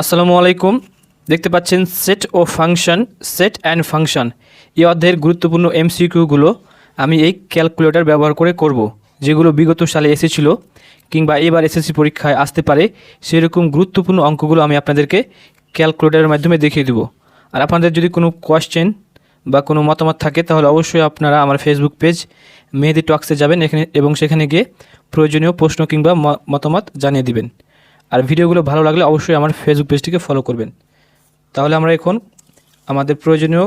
আসসালামু আলাইকুম। দেখতে পাচ্ছেন সেট ও ফাংশন সেট অ্যান্ড ফাংশন এই অধ্যায়ের গুরুত্বপূর্ণ এমসিকিউগুলো আমি এই ক্যালকুলেটর ব্যবহার করে করব, যেগুলো বিগত সালে এসেছিল কিংবা এবার এসএসসি পরীক্ষায় আসতে পারে, সেরকম গুরুত্বপূর্ণ অঙ্কগুলো আমি আপনাদেরকে ক্যালকুলেটরের মাধ্যমে দেখিয়ে দেবো। আর আপনাদের যদি কোনো কোয়েশ্চেন বা কোনো মতামত থাকে, তাহলে অবশ্যই আপনারা আমার ফেসবুক পেজ মেহেদি টক্সে যাবেন, এখানে এবং সেখানে গিয়ে প্রয়োজনীয় প্রশ্ন কিংবা মতামত জানিয়ে দিবেন। আর ভিডিওগুলো ভালো লাগলে অবশ্যই আমার ফেসবুক পেজটিকে ফলো করবেন। তাহলে আমরা এখন আমাদের প্রয়োজনীয়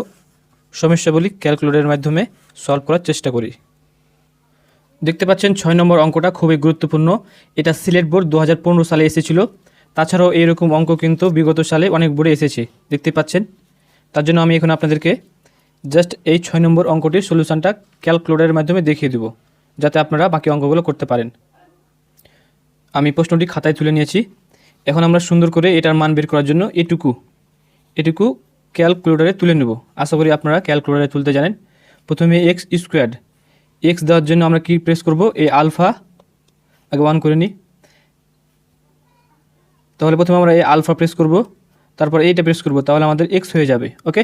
সমস্যাগুলি ক্যালকুলেটরের মাধ্যমে সলভ করার চেষ্টা করি। দেখতে পাচ্ছেন ছয় নম্বর অঙ্কটা খুবই গুরুত্বপূর্ণ। এটা সিলেট বোর্ড দু হাজার পনেরো সালে এসেছিল। তাছাড়াও এইরকম অঙ্ক কিন্তু বিগত সালে অনেক বোর্ডে এসেছে। দেখতে পাচ্ছেন? তার জন্য আমি এখন আপনাদেরকে জাস্ট এই ছয় নম্বর অঙ্কটির সলিউশনটা ক্যালকুলেটরের মাধ্যমে দেখিয়ে দেবো। যাতে আপনারা বাকি অঙ্কগুলো করতে পারেন। আমি প্রশ্নটি খাতায় তুলে নিয়েছি। এখন আমরা সুন্দর করে এটার মান বের করার জন্য এটুকু এটুকু ক্যালকুলেটারে তুলে নেব। আশা করি আপনারা ক্যালকুলেটারে তুলতে জানেন। প্রথমে এক্স স্কোয়ার এক্স দেওয়ার জন্য আমরা কি প্রেস করব? এই আলফা। আগে ওয়ান করে নিই তাহলে প্রথমে আমরা এই আলফা প্রেস করব। তারপর এইটা প্রেস করব। তাহলে আমাদের এক্স হয়ে যাবে, ওকে?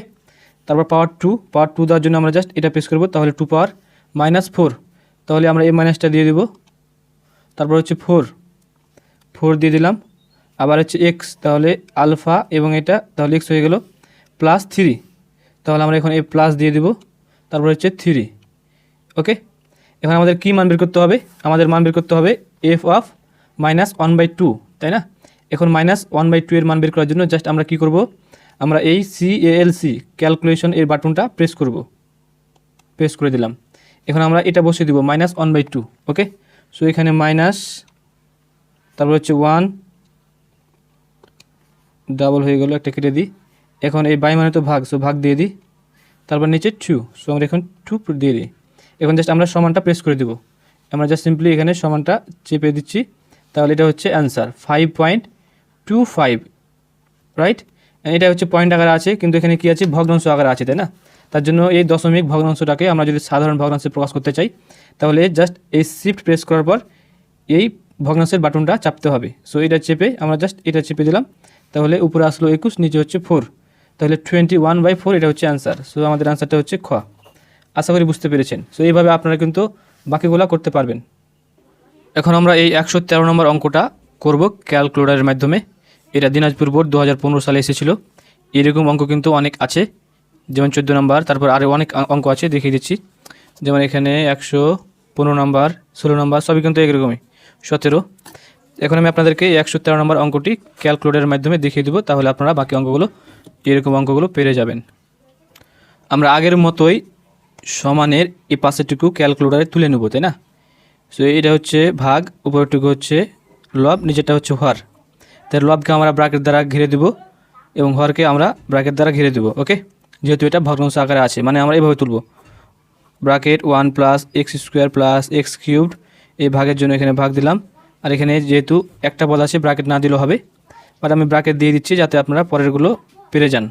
তারপর পাওয়ার টু। পাওয়ার টু দেওয়ার জন্য আমরা জাস্ট এটা প্রেস করব। তাহলে টু পাওয়ার মাইনাস ফোর। তাহলে আমরা এই মাইনাসটা দিয়ে দেব। তারপর হচ্ছে ফোর। ফোর দিয়ে দিলাম। আবার হচ্ছে এক্স তাহলে আলফা এবং এটা, তাহলে এক্স হয়ে গেল প্লাস থ্রি তাহলে আমরা এখন এই প্লাস দিয়ে দিব, তারপর হচ্ছে থ্রি ওকে এখন আমাদের কী মান বের করতে হবে? আমাদের মান বের করতে হবে F of minus one by two তাই না? এখন মাইনাস ওয়ান বাই টু এর মান বের করার জন্য জাস্ট আমরা কি করব? আমরা এই সি ক্যালকুলেশন এর বাটনটা প্রেস করব। প্রেস করে দিলাম। এখন আমরা এটা বসিয়ে দিব minus one by two okay so এখানে মাইনাস তারপর হচ্ছে ওয়ান ডাবল হয়ে গেল, একটা কেটে দিই। এখন এই বাই মানে তো ভাগ সো ভাগ দিয়ে দিই। তারপর নিচে টু সো আমরা এখন টু দিয়ে দিই। এখন জাস্ট আমরা সমানটা প্রেস করে দেবো। আমরা জাস্ট সিম্পলি এখানে সমানটা চেপে দিচ্ছি। তাহলে এটা হচ্ছে answer five point two five right এটা হচ্ছে পয়েন্ট আকারে আছে, কিন্তু এখানে কি আছে? ভগ্নাংশ আকারে আছে, তাই না? তার জন্য এই দশমিক ভগ্নাংশটাকে আমরা যদি সাধারণ ভগ্নাংশে প্রকাশ করতে চাই, তাহলে জাস্ট এই শিফট প্রেস করার পর এই ভগ্নাংশের বাটনটা চাপতে হবে। সো এটা চেপে আমরা জাস্ট এটা চেপে দিলাম। তাহলে উপরে আসলো একুশ, নিচে হচ্ছে ফোর তাহলে টোয়েন্টি ওয়ান বাই ফোর এটা হচ্ছে অ্যান্সার সো আমাদের অ্যান্সারটা হচ্ছে খ। আশা করি বুঝতে পেরেছেন। সো এইভাবে আপনারা কিন্তু বাকিগুলো করতে পারবেন। এখন আমরা এই একশো তেরো নম্বর অঙ্কটা করব ক্যালকুলেটরের মাধ্যমে। এটা দিনাজপুর বোর্ড দু হাজার পনেরো সালে এসেছিল। এরকম অঙ্ক কিন্তু অনেক আছে। যেমন চোদ্দ নম্বর, তারপর আরও অনেক অঙ্ক আছে, দেখিয়ে দিচ্ছি। যেমন এখানে একশো পনেরো নম্বর, ষোলো নম্বর, সবই কিন্তু একরকমই সতেরো। এখন আমি আপনাদেরকে একশো তেরো নম্বর অঙ্কটি ক্যালকুলেটারের মাধ্যমে দেখিয়ে দেবো, তাহলে আপনারা বাকি অঙ্কগুলো, এরকম অঙ্কগুলো পেরে যাবেন। আমরা আগের মতোই সমানের এই পাশেরটুকু ক্যালকুলেটারে তুলে নেব, তাই না? সো এটা হচ্ছে ভাগ উপরটুকু হচ্ছে লব, নিচেরটা হচ্ছে হর। তাই লবকে আমরা ব্রাকেট দ্বারা ঘিরে দেব এবং হরকে আমরা ব্রাকেট দ্বারা ঘিরে দেব, ওকে? যেহেতু এটা ভগ্নাংশ আকারে আছে মানে আমরা এভাবে তুলব। Bracket one plus X square plus X cubed এই ভাগের জন্য এখানে ভাগ দিলাম। আর এখানে যেহেতু একটা পদ আছে ব্রাকেট না দিলেও হবে। বাট আমি ব্রাকেট দিয়ে দিচ্ছি যাতে আপনারা পরেরগুলো পেরে যান।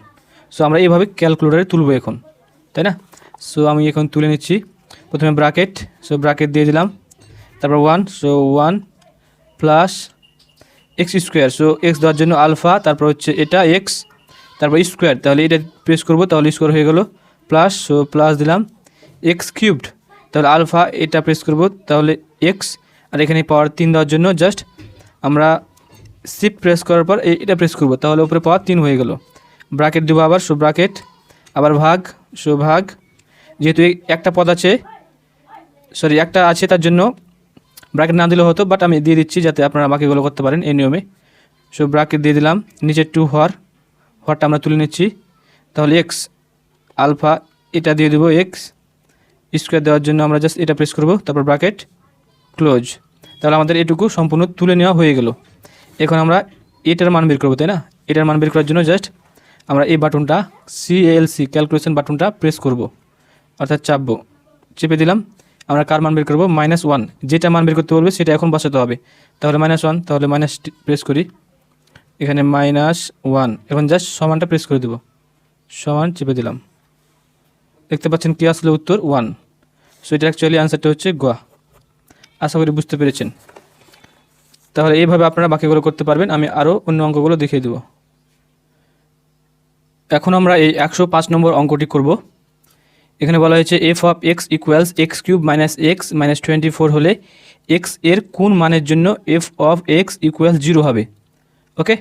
সো আমরা এইভাবে ক্যালকুলেটারে তুলব এখন, তাই না? সো আমি এখন তুলে নিচ্ছি। প্রথমে ব্রাকেট সো ব্রাকেট দিয়ে দিলাম। তারপর one so one plus X square so X দেওয়ার জন্য আলফা তারপর হচ্ছে এটা এক্স তারপর স্কোয়ার তাহলে এটা প্রেস করব, তাহলে স্কোয়ার হয়ে গেল। প্লাস সো প্লাস দিলাম। এক্স কিউবড তাহলে আলফা এটা প্রেস করব, তাহলে এক্স আর এখানে পাওয়ার তিন দেওয়ার জন্য জাস্ট আমরা সিপ প্রেস করার পর এটা প্রেস করব, তাহলে উপরে পাওয়ার তিন হয়ে গেল। ব্রাকেট দেবো আবার সো ব্রাকেট আবার ভাগ সো ভাগ। যেহেতু একটা পদ আছে সরি একটা আছে তার জন্য ব্র্যাকেট না দিলে হতো বাট আমি দিয়ে দিচ্ছি যাতে আপনারা বাকিগুলো করতে পারেন এই নিয়মে। সো ব্র্যাকেট দিয়ে দিলাম, নিচে টু হর হরটা আমরা তুলে নিচ্ছি। তাহলে এক্স আলফা, এটা দিয়ে দেবো এক্স স্কোয়ার দেওয়ার জন্য আমরা জাস্ট এটা প্রেস করব, তারপর ব্র্যাকেট ক্লোজ তাহলে আমাদের এটুকু সম্পূর্ণ তুলে নেওয়া হয়ে গেল। এখন আমরা এটার মান বের করব, তাই না? এটার মান বের করার জন্য জাস্ট আমরা এই বাটনটা সিএলসি ক্যালকুলেশন বাটনটা প্রেস করব, অর্থাৎ চাপবো। চেপে দিলাম, আমরা কার মান বের করব? মাইনাস ওয়ান যেটা মান বের করতে বলবে সেটা এখন বসাতে হবে। তাহলে মাইনাস ওয়ান তাহলে মাইনাস প্রেস করি। এখানে মাইনাস ওয়ান এখন জাস্ট সমানটা প্রেস করে দেবো। সমান চেপে দিলাম। দেখতে পাচ্ছেন কি আসলে উত্তর ওয়ান। সো এটা অ্যাকচুয়ালি আনসারটা হচ্ছে গোয়া। আশা করি বুঝতে পেরেছেন। তাহলে এইভাবে আপনারা বাকিগুলো করতে পারবেন, আমি আরও অন্য অঙ্কগুলো দেখিয়ে দেবো। এখন আমরা এই একশো পাঁচ নম্বর অঙ্কটি করব। এখানে বলা হয়েছে f of x equals x cube minus x minus twenty four হলে এক্সের কোন মানের জন্য f of x equals zero হবে? ওকে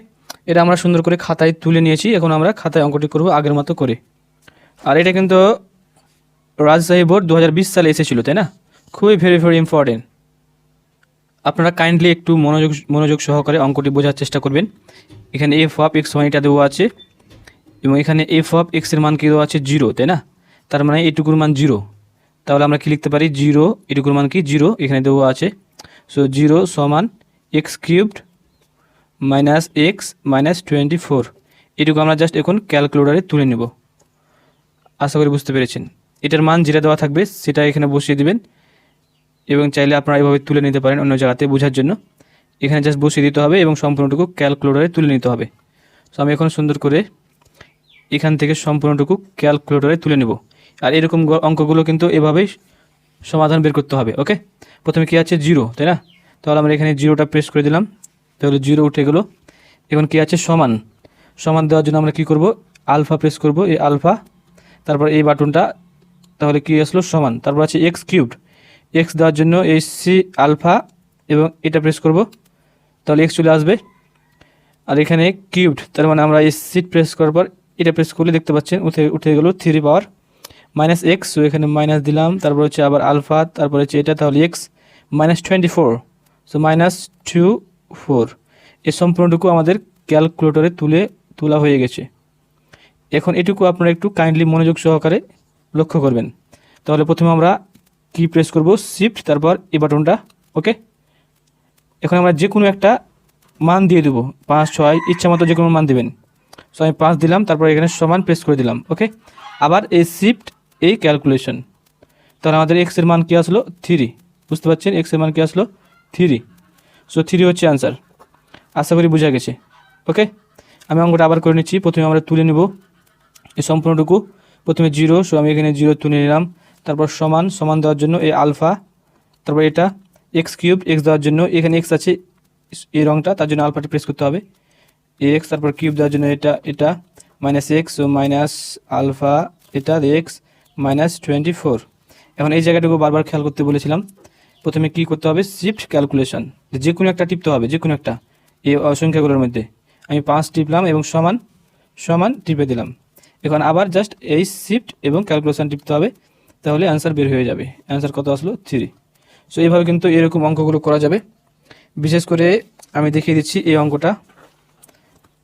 এটা আমরা সুন্দর করে খাতায় তুলে নিয়েছি। এখন আমরা খাতায় অঙ্কটি করব আগের মতো করে। আর এটা কিন্তু রাজশাহী বোর্ড দু হাজার বিশ সালে এসেছিল, তাই না? খুবই ভেরি ভেরি ইম্পর্টেন্ট আপনারা কাইন্ডলি একটু মনোযোগ মনোযোগ সহকারে অঙ্কটি বোঝার চেষ্টা করবেন। এখানে এফ অফ এক্স ওয়ানটা দেওয়া আছে এবং এখানে এফ অফ এক্সের মান কী দেওয়া আছে? জিরো তাই না? তার মানে এটুকুর মান জিরো তাহলে আমরা কি লিখতে পারি? জিরো এটুকুর মান কি? জিরো এখানে দেওয়া আছে। সো জিরো সমান x cubed minus x minus twenty four এটুকু আমরা জাস্ট এখন ক্যালকুলেটারে তুলে নেব। আশা করি বুঝতে পেরেছেন। এটার মান যেটা দেওয়া থাকবে সেটা এখানে বসিয়ে দিবেন। এবং চাইলে আপনারা এভাবে তুলে নিতে পারেন অন্য জায়গাতে বোঝার জন্য। এখানে জাস্ট বসিয়ে দিতে হবে এবং সম্পূর্ণটুকু ক্যালকুলেটারে তুলে নিতে হবে। সো আমি এখন সুন্দর করে এখান থেকে সম্পূর্ণটুকু ক্যালকুলেটরে তুলে নেব। আর এরকম অঙ্কগুলো কিন্তু এভাবেই সমাধান বের করতে হবে ওকে প্রথমে কি আছে? জিরো তাই না? তাহলে আমরা এখানে জিরোটা প্রেস করে দিলাম। তাহলে জিরো উঠে গেলো। এখন কি আছে? সমান। সমান দেওয়ার জন্য আমরা কি করব? আলফা প্রেস করব, এই আলফা তারপর এই বাটনটা তাহলে কি আসলো সমান। তারপর আছে এক্স কিউবড এক্স দেওয়ার জন্য এই সি আলফা এবং এটা প্রেস করব। তাহলে এক্স চলে আসবে। আর এখানে কিউবড তার মানে আমরা এই সিট প্রেস করার পর এটা প্রেস করলে দেখতে পাচ্ছেন উঠে উঠে গেল three power minus x so এখানে মাইনাস দিলাম, তারপর হচ্ছে আবার আলফা তারপর হচ্ছে এটা, তাহলে x minus twenty four so minus two four এ সম্পূর্ণটুকু আমাদের ক্যালকুলেটরে তুলে, তোলা হয়ে গেছে। এখন এটুকু আপনারা একটু কাইন্ডলি মনোযোগ সহকারে লক্ষ্য করবেন। তাহলে প্রথমে আমরা কি প্রেস করব? শিফট তারপর এই বাটনটা ওকে এখন আমরা যে কোনো একটা মান দিয়ে দেবো। পাঁচ, ছয়, ইচ্ছা মতো যে কোনো মান দেবেন। সো আমি পাঁচ দিলাম, তারপর এখানে সমান প্রেস করে দিলাম ওকে আবার এই শিফট এই ক্যালকুলেশন তাহলে আমাদের এক্সের মান কী আসলো? থ্রি বুঝতে পারছেন? এক্সের মান কী আসলো? থ্রি সো থ্রি হচ্ছে অ্যান্সার আশা করি বোঝা গেছে ওকে আমি অঙ্কটা আবার করে নিচ্ছি। প্রথমে আমরা তুলে নেব এই সম্পূর্ণটুকু। প্রথমে জিরো, সো আমি এখানে জিরো তুলে নিলাম। তারপর সমান সমান দেওয়ার জন্য এই আলফা। তারপর এটা, এক্স কিউব, এক্স দেওয়ার জন্য, এখানে এক্স আছে, এই রঙটা তার জন্য আলফাটা প্রেস করতে হবে। এক্স, তারপর কিউব দেওয়ার জন্য এটা এটা, মাইনাস এক্স ও মাইনাস আলফা, এটা এক্স, মাইনাস টোয়েন্টি ফোর। এখন এই জায়গাটুকু বারবার খেয়াল করতে বলেছিলাম। প্রথমে কি করতে হবে? Shift calculation. যে কোনো একটা টিপতে হবে যে কোনো একটা, এই সংখ্যাগুলোর মধ্যে। আমি পাঁচ টিপলাম এবং সমান সমান টিপে দিলাম। এখন আবার জাস্ট এই শিফট এবং ক্যালকুলেশন টিপতে হবে, তাহলে অ্যান্সার বের হয়ে যাবে। অ্যান্সার কত আসলো? থ্রি সো এইভাবে কিন্তু এরকম অঙ্কগুলো করা যাবে। বিশেষ করে আমি দেখিয়ে দিচ্ছি এই অঙ্কটা।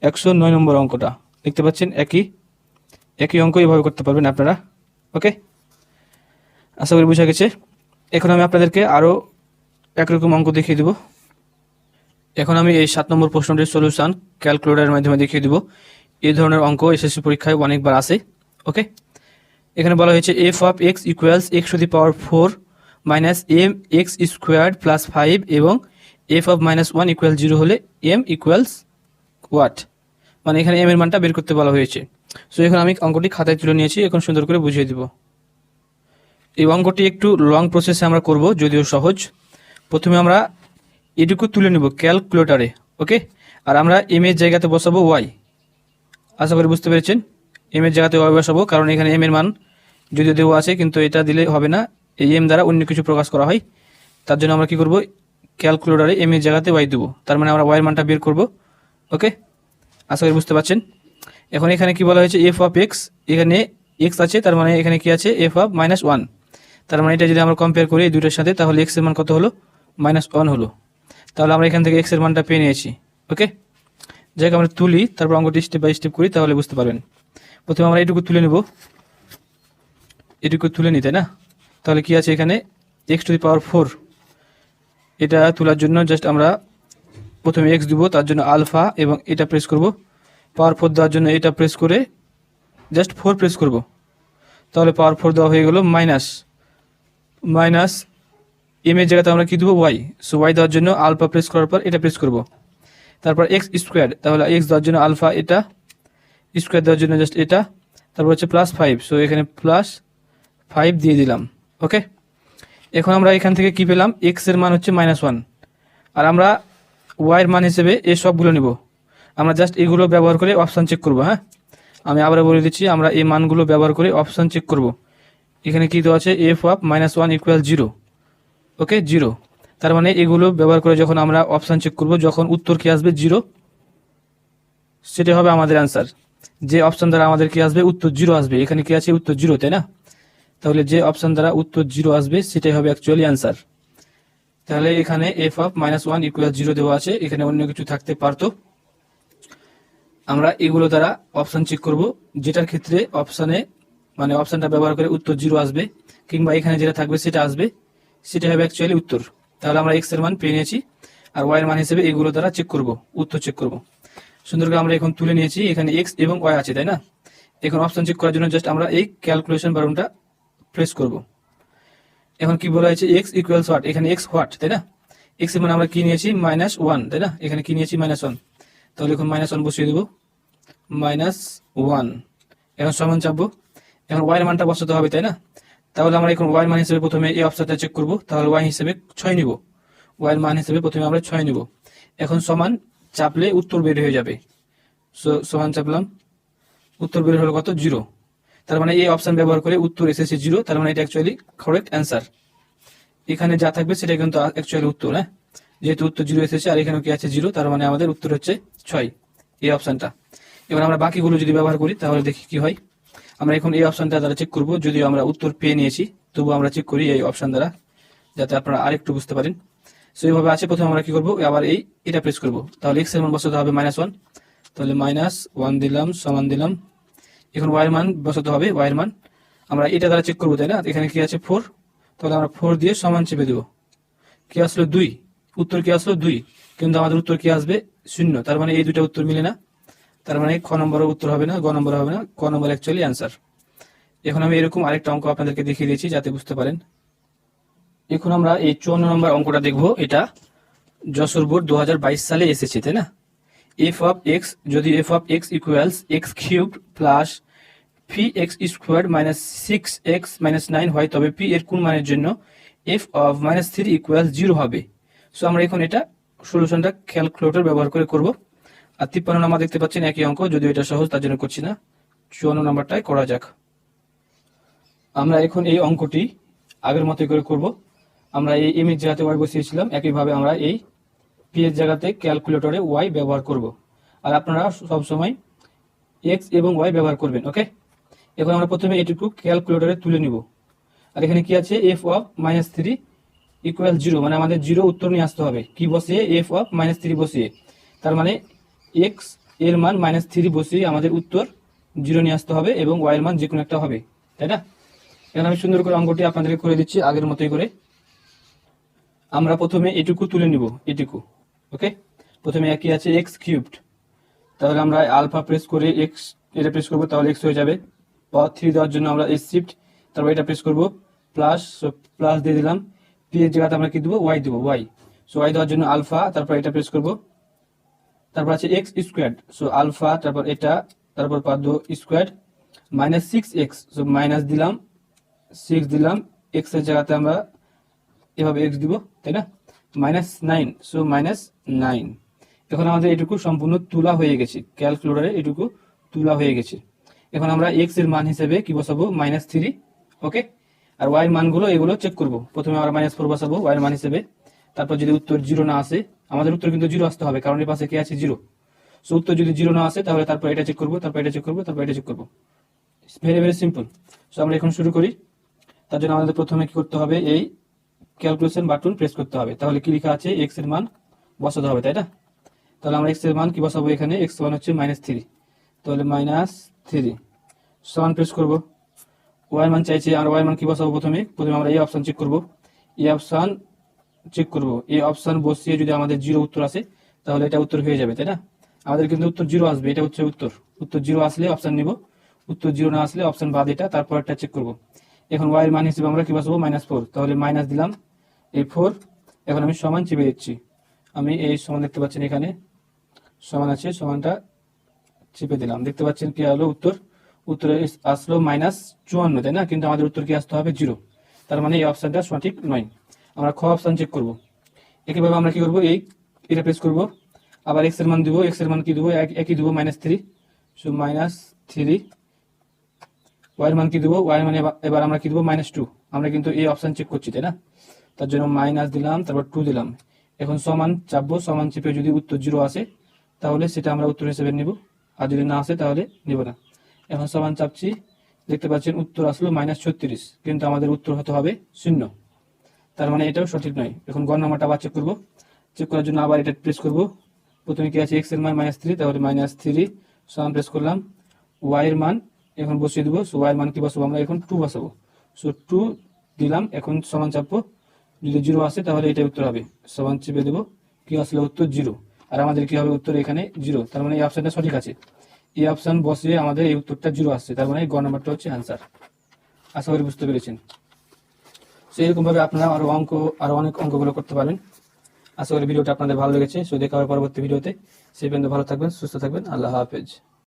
একশো নয় নম্বর অঙ্কটা। দেখতে পাচ্ছেন, একই। একই অঙ্ক এইভাবে করতে পারবেন আপনারা। ওকে আশা করি বোঝা গেছে। এখন আমি আপনাদেরকে আরও একরকম অঙ্ক দেখিয়ে দেব। এখন আমি এই সাত নম্বর প্রশ্নটির সলিউশন ক্যালকুলেটরের মাধ্যমে দেখিয়ে দেব। এই ধরনের অঙ্ক, এসএসসি পরীক্ষায় অনেকবার আসে ওকে? এখানে বলা হয়েছে f of x equals x to the power four minus m x squared plus five এবং f of minus one equal zero হলে এম ইকুয়ালস ওয়াট মানে এখানে এম এর মানটা বের করতে বলা হয়েছে। সো এখন আমি অঙ্কটি খাতায় তুলে নিয়েছি, এখন সুন্দর করে বুঝিয়ে দিব। এই অঙ্কটি একটু লং প্রসেসে আমরা করব, যদিও সহজ। প্রথমে আমরা এটুকু তুলে নেব ক্যালকুলেটারে ওকে? আর আমরা এম এর জায়গাতে বসাবো ওয়াই আশা করি বুঝতে পেরেছেন। এম এর জায়গাতে ওয়াই বসাবো কারণ এখানে এম এর মান যদিও দেওয়া আছে, কিন্তু এটা দিলে হবে না। এই এম দ্বারা অন্য কিছু প্রকাশ করা হয়। তার জন্য আমরা কি করব? ক্যালকুলেটারে এম এর জায়গাতে ওয়াই দেবো। তার মানে আমরা ওয়াইয়ের মানটা বের করব। ওকে আশা করি বুঝতে পারছেন। এখন এখানে কি বলা হয়েছে? এফ অফ এক্স এখানে এক্স আছে, তার মানে এখানে কি আছে? এফ অফ মাইনাস ওয়ান তার মানে এটা যদি আমরা কম্পেয়ার করি এই দুটোর সাথে, তাহলে এক্সের মান কত হলো? মাইনাস ওয়ান হলো। তাহলে আমরা এখান থেকে এক্সের মানটা পেয়ে নিয়েছি। ওকে যাই হোক আমরা তুলি, তারপর অঙ্কটি স্টেপ বাই স্টেপ করি, তাহলে বুঝতে পারবেন। প্রথমে আমরা এটুকু তুলে নেব। এটুকু তুলে নিতে না? তাহলে কি আছে এখানে? X to the power four এটা তোলার জন্য জাস্ট আমরা প্রথমে এক্স দিব, তার জন্য আলফা এবং এটা প্রেস করব। পাওয়ার ফোর দেওয়ার জন্য এটা প্রেস করে জাস্ট ফোর প্রেস করব। তাহলে পাওয়ার ফোর দেওয়া হয়ে গেল মাইনাস মাইনাস এম এর জায়গাতে আমরা কি দেবো? ওয়াই সো ওয়াই দেওয়ার জন্য আলফা প্রেস করার পর এটা প্রেস করব। তারপর এক্স স্কোয়ার তাহলে এক্স দেওয়ার জন্য আলফা এটা স্কোয়ার দেওয়ার জন্য জাস্ট এটা, তারপর হচ্ছে প্লাস ফাইভ সো এখানে প্লাস ফাইভ দিয়ে দিলাম ওকে এখন আমরা এখান থেকে কি পেলাম? এক্সের মান হচ্ছে মাইনাস ওয়ান আর আমরা ওয়াইয়ের মান হিসেবে এই সবগুলো নিব, আমরা জাস্ট এগুলো ব্যবহার করে অপশান চেক করব হ্যাঁ? আমি আবার বলে দিচ্ছি, আমরা এই মানগুলো ব্যবহার করে অপশান চেক করব, এখানে কি দেওয়া আছে? F of minus one equal zero okay zero তার মানে এগুলো ব্যবহার করে যখন আমরা অপশান চেক করব, যখন উত্তর কি আসবে? জিরো সেটা হবে আমাদের অ্যান্সার যে অপশান দ্বারা আমাদের কি আসবে? উত্তর জিরো আসবে। এখানে কি আছে? উত্তর জিরো তাই না? তাহলে যে অপশান দ্বারা উত্তর জিরো আসবে, সেটাই হবে অ্যাকচুয়ালি অ্যান্সার তাহলে এখানে f of minus one equal zero দেওয়া আছে। এখানে অন্য কিছু থাকতে পারতো। আমরা এগুলো দ্বারা অপশান চেক করব। যেটার ক্ষেত্রে অপশানে মানে অপশানটা ব্যবহার করে উত্তর জিরো আসবে, কিংবা এখানে যেটা থাকবে, সেটা আসবে। সেটা হবে অ্যাকচুয়ালি উত্তর। তাহলে আমরা এক্সের মান পেয়ে নিয়েছি আর ওয়াই এর মান হিসেবে এগুলো দ্বারা চেক করব, উত্তর চেক করব। সুন্দর করে আমরা এখন তুলে নিয়েছি, এখানে এক্স এবং ওয়াই আছে, তাই না? এখন অপশন চেক করার জন্য জাস্ট আমরা এই ক্যালকুলেশন বারণটা প্রেস করব। এখন কি বলা হয়েছে? এক্স ইকুয়ালস হোয়াট এখানে এক্স হোয়াট তাই না? এক্সের মানে আমরা কি নিয়েছি? মাইনাস ওয়ান তাই না? এখানে কি নিয়েছি? মাইনাস ওয়ান তাহলে এখন মাইনাস ওয়ান বসিয়ে দেবো। মাইনাস ওয়ান এখন সমান চাপবো। এখন ওয়াই এর মানটা বসাতে হবে, তাই না? তাহলে আমরা এখন ওয়াই মান হিসেবে প্রথমে এই অপশনটা চেক করব, তাহলে ওয়াই হিসেবে ছয় নিব। ওয়াই এর মান হিসেবে প্রথমে আমরা ছয় নিব। এখন সমান চাপলে উত্তর বের হয়ে যাবে। সমান চাপলাম। উত্তর বের হলো কত? জিরো। তার মানে এই অপশন ব্যবহার করে উত্তর এসেছে জিরো, তার মানে এটা অ্যাকচুয়ালি কারেক্ট অ্যান্সার এখানে যা থাকবে সেটা কিন্তু অ্যাকচুয়ালি উত্তর হ্যাঁ? যেহেতু উত্তর জিরো এসেছে আর এখানে কি আছে জিরো, তার মানে আমাদের উত্তর হচ্ছে ছয়, এই অপশনটা। এবার আমরা বাকিগুলো যদি ব্যবহার করি, তাহলে দেখি কি হয়। আমরা এখন এই অপশনটা দ্বারা চেক করব। যদিও আমরা উত্তর পেয়ে নিয়েছি তবু আমরা চেক করি এই অপশন দ্বারা, যাতে আপনারা আরেকটু বুঝতে পারেন। সো এইভাবে আছে, প্রথমে আমরা কি করব? আবার এই, এটা প্রেস করব। তাহলে এক্সের মান বসাতে হবে মাইনাস ওয়ান তাহলে মাইনাস ওয়ান দিলাম, সমান দিলাম। এখন ওয়াই এর মান বসাতে হবে ওয়াই এর মান। আমরা এটা দ্বারা চেক করব, তাই না? এখানে কি আছে? ফোর তাহলে আমরা ফোর দিয়ে সমান চেপে দেবো। কি আসলো? দুই। উত্তর কি আসলো? দুই। কিন্তু আমাদের উত্তর কি আসবে? শূন্য। তার মানে এই দুইটা উত্তর মিলে না। তার মানে খ নম্বরের উত্তর হবে না, গ নম্বর হবে না, ক নম্বর অ্যাকচুয়ালি অ্যান্সার এখন আমি এরকম আরেকটা অঙ্ক আপনাদেরকে দেখিয়ে দিয়েছি যাতে বুঝতে পারেন। এখন আমরা এই চুয়ান্ন নম্বর অঙ্কটা দেখব, এটা যশোর বোর্ড দু হাজার বাইশ সালে এসেছে, তাই না? এফ অফ এক্স যদি f of x equals x cube plus p x square minus six x minus nine হয়, তবে পি এর কোন মানের জন্য? F of minus three equal zero হবে। সো আমরা এখন এটা সলিউশনটা ক্যালকুলেটর ব্যবহার করে করব। আর তিপ্পান্ন নাম্বার দেখতে পাচ্ছেন, একই অঙ্ক, যদিও এটা সহজ, তার জন্য করছি না। চুয়ান্ন নাম্বারটাই করা যাক। আমরা এখন এই অঙ্কটি আগের মতোই করে করব। আমরা এই এম এর জায়গাতে ওয়াই বসিয়েছিলাম, একইভাবে আমরা এই পি এর জায়গাতে ক্যালকুলেটরে ওয়াই ব্যবহার করব। আর আপনারা সবসময় এক্স এবং ওয়াই ব্যবহার করবেন ওকে এখন আমরা প্রথমে এটুকু ক্যালকুলেটরে তুলে নিব। আর এখানে কি আছে? F of minus three equal zero মানে আমাদের জিরো উত্তর নিয়ে আসতে হবে। কি বসিয়ে? এফ অফ মাইনাস থ্রি বসিয়ে। তার মানে এক্সের মান মাইনাস থ্রি বসিয়ে আমাদের উত্তর জিরো নিয়ে আসতে হবে এবং ওয়াই এর মান যে কোনো একটা হবে, তাই না? এখন আমি সুন্দর করে অঙ্কটি আপনাদেরকে করে দিচ্ছি আগের মতোই করে। আমরা প্রথমে এটুকু তুলে নিব, এটুকু, ওকে? প্রথমে একই আছে এক্স কিউবড তাহলে আমরা আলফা প্রেস করে এক্স এটা প্রেস করব, তাহলে এক্স হয়ে যাবে। পাওয়ার থ্রি দেওয়ার জন্য আমরা এস শিফট তারপর এটা প্রেস করব প্লাস প্লাস দিয়ে দিলাম। পি এর জায়গাতে আমরা কি দেবো? ওয়াই দেবো ওয়াই সো ওয়াই দেওয়ার জন্য আলফা তারপর এটা প্রেস করব। তারপর আছে এক্স স্কোয়ার সো আলফা তারপর এটা, তারপর পাদ্য square minus six x so minus দিলাম সিক্স দিলাম এক্সের জায়গাতে আমরা এভাবে এক্স দিব, তাই না? Minus nine so minus nine এখন আমাদের এটুকু সম্পূর্ণ তুলা হয়ে গেছে ক্যালকুলেটারে এটুকু তুলা হয়ে গেছে। এখন আমরা এক্সের মান হিসেবে কি বসাবো? মাইনাস থ্রি ওকে আর ওয়াই এর মানগুলো এগুলো চেক করব। প্রথমে আমরা মাইনাস ফোর বসাবো ওয়াই এর মান হিসেবে। তারপর যদি উত্তর জিরো না আসে আমাদের উত্তর কিন্তু জিরো আসতে হবে, কারণ এর পাশে কি আছে? জিরো। সো উত্তর যদি জিরো না আসে, তাহলে তারপর এটা চেক করব, তারপর এটা চেক করব, তারপর এটা চেক করব। ভেরি ভেরি সিম্পল সো আমরা এখন শুরু করি। তার জন্য আমাদের প্রথমে কি করতে হবে? এই ক্যালকুলেশন বাটন প্রেস করতে হবে। তাহলে কি লেখা আছে? এক্সের মান বসাতে হবে, তাই না? তাহলে আমরা এক্সের মান কি বসাবো এখানে? এক্স ওয়ান হচ্ছে মাইনাস থ্রি তাহলে মাইনাস থ্রি সমান প্রেস করব। ওয়াই মান চাইছে, আর ওয়াই মান কি বসাবো প্রথমে? প্রথমে আমরা এই অপশন চেক করব। এই অপশন চেক করব। এই অপশন বসিয়ে যদি আমাদের জিরো উত্তর আসে, তাহলে এটা উত্তর হয়ে যাবে, তাই না? আমাদের কিন্তু উত্তর জিরো আসবে, এটা হচ্ছে উত্তর। উত্তর জিরো আসলে অপশন নিব। উত্তর জিরো না আসলে অপশন বাদ এটা, তারপর একটা চেক করব। এখন ওয়াই এর মান হিসেবে আমরা কি বসাবো? মাইনাস ফোর তাহলে মাইনাস দিলাম এই ফোর এখন আমি সমান চেপে দিচ্ছি। আমি এই সমান দেখতে পাচ্ছেন এখানে। সমান আছে, সমানটা চেপে দিলাম। দেখতে পাচ্ছেন কি হলো উত্তর? উত্তরে আসলো মাইনাস চুয়ান্ন, তাই না? কিন্তু আমাদের উত্তর কি আসতে হবে? জিরো তার মানে এই অপশনটা সঠিক নয়। আমরা খ অপশন চেক করব। একইভাবে আমরা কি করব? এই এটা প্রেস করব। আবার এক্সের মান দিব এক্সের মান কি দেবো? এক- একই দেবো minus three so minus three ওয়াইয়ের মান কি দেবো? ওয়াইয়ের মানে এবার আমরা কি দেবো? মাইনাস টু আমরা কিন্তু এই অপশন চেক করছি, তাই না? তার জন্য মাইনাস দিলাম, তারপর টু দিলাম। এখন সমান চাপবো, সমান চেপে যদি উত্তর জিরো আসে, তাহলে সেটা আমরা উত্তর হিসেবে নিব। আর যদি না আসে, তাহলে নিব না। এখন সমান চাপছি। দেখতে পাচ্ছেন উত্তর আসলো মাইনাস ছত্রিশ, কিন্তু আমাদের উত্তর হতে হবে শূন্য। তার মানে এটাও সঠিক নয়। এখন গড় নাম্বারটা আবার চেক করব। চেক করার জন্য আবার এটা প্রেস করব। প্রথমে কি আছে? এক্সের মান মাইনাস থ্রি তাহলে মাইনাস থ্রি সমান প্রেস করলাম। ওয়াই এর মান এখন বসিয়ে দেবো। সো ওয়াই এর মান কি বসাবো আমরা? এখন টু বসাবো। সো টু দিলাম, এখন সমান চাপবো। যদি জিরো আসে, তাহলে এটাই উত্তর হবে। সমান চেপে দেবো। কি আসলে? উত্তর জিরো আর আমাদের কি হবে? উত্তর এখানে জিরো তার মানে এই অপশনটা সঠিক আছে। এই অপশন বসিয়ে আমাদের এই উত্তরটা জিরো আসছে। তার মানে গ নাম্বারটা হচ্ছে অ্যান্সার আশা করি বুঝতে পেরেছেন। সো এরকম ভাবে আপনারা আরও অঙ্ক, আরও অনেক অঙ্কগুলো করতে পারেন। আশা করি ভিডিওটা আপনাদের ভালো লেগেছে। সো দেখা হবে পরবর্তী ভিডিওতে। সেই পর্যন্ত ভালো থাকবেন, সুস্থ থাকবেন। আল্লাহ হাফেজ।